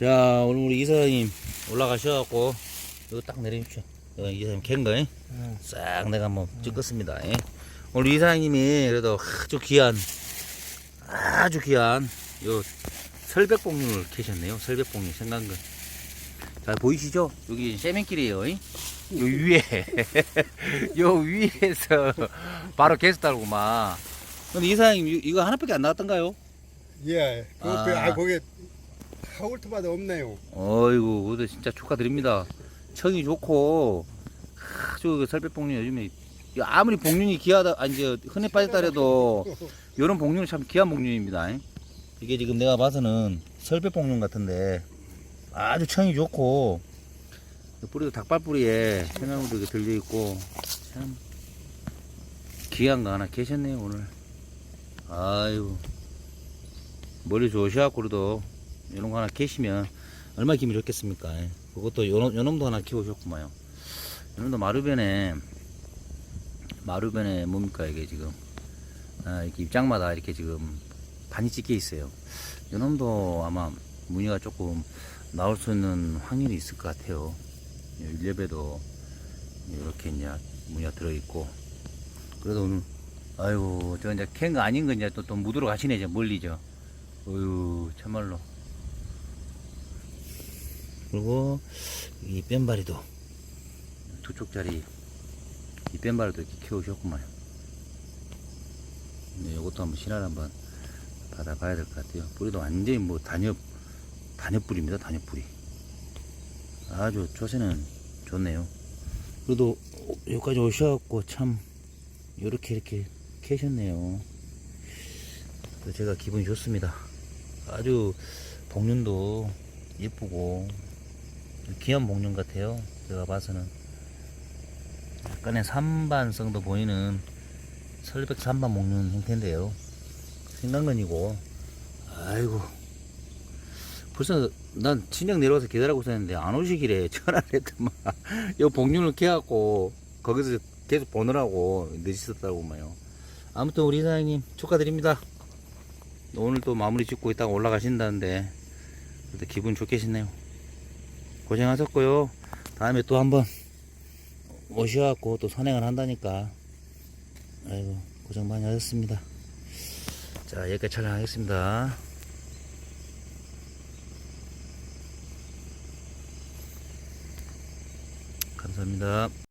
자, 오늘 우리 이사장님 올라가셔갖고, 이거 딱 내려주십시오. 이거 이사장님 캔 거, 예? 응. 싹 내가 한번 찍겠습니다. 예? 오늘 이사장님이 그래도 아주 귀한, 아주 귀한, 요 설백봉류를 캐셨네요. 설백봉류 생각한 거. 잘 보이시죠? 여기 세면길이에요. 이? 요 위에, 요 위에서 바로 캐스달구만. 근데 이사장님 이- 이거 하나밖에 안 나왔던가요? 예. 그, 아. 그, 아, 거기 하울트마다 없네요. 어이구, 그래도 진짜 축하드립니다. 청이 좋고, 아주 그 설백봉륜 요즘에, 이 아무리 봉륜이 귀하다, 아니, 저, 흔해 빠졌다래도, 요런 봉륜은 참 귀한 봉륜입니다. 이게 지금 내가 봐서는 설백봉륜 같은데, 아주 청이 좋고, 그 뿌리도 닭발뿌리에 생강으로 이렇게 들려 있고, 참, 귀한 거 하나 계셨네요, 오늘. 아유, 머리 좋으셔갖고, 그래도, 이런 거 하나 계시면, 얼마나 기분이 좋겠습니까? 예. 그것도 요놈, 요놈도 하나 키우셨구만요. 요놈도 마루변에, 마루변에 뭡니까, 이게 지금. 아, 이렇게 입장마다 이렇게 지금 반이 찍혀 있어요. 요놈도 아마 무늬가 조금 나올 수 있는 확률이 있을 것 같아요. 일렙에도 이렇게 이제 무늬가 들어있고. 그래도 오늘, 아이고, 저 이제 캔거 아닌 거 이제 또, 또 묻으러 가시네, 이제 멀리죠. 어휴, 참말로. 그리고 이 뺀바리도 두 쪽짜리 이 뺀바리도 이렇게 키우셨구만. 네, 이것도 한번 신화를 한번 받아봐야 될 것 같아요. 뿌리도 완전히 뭐 단엽 단엽뿌리입니다. 단엽뿌리. 아주 조세는 좋네요. 그래도 여기까지 오셔갖고 참 이렇게 이렇게 캐셨네요. 그래서 제가 기분이 좋습니다. 아주 복륜도 예쁘고 복륜 같아요. 제가 봐서는 약간의 산반성도 보이는 설백 산반 목륜 형태인데요. 생강근이고 아이고 벌써 난 친정 내려와서 기다리고 있었는데 안 오시길래 전화를 했더만 요 복륜을 캐갖고 거기서 계속 보느라고 늦으셨다고 말요 아무튼 우리 사장님 축하드립니다. 오늘 또 마무리 짓고 있다가 올라가신다는데 기분 좋겠네요. 고생하셨고요. 다음에 또 한번 오셔갖고 또 선행을 한다니까. 아이고, 고생 많이 하셨습니다. 자, 여기까지 촬영하겠습니다. 감사합니다.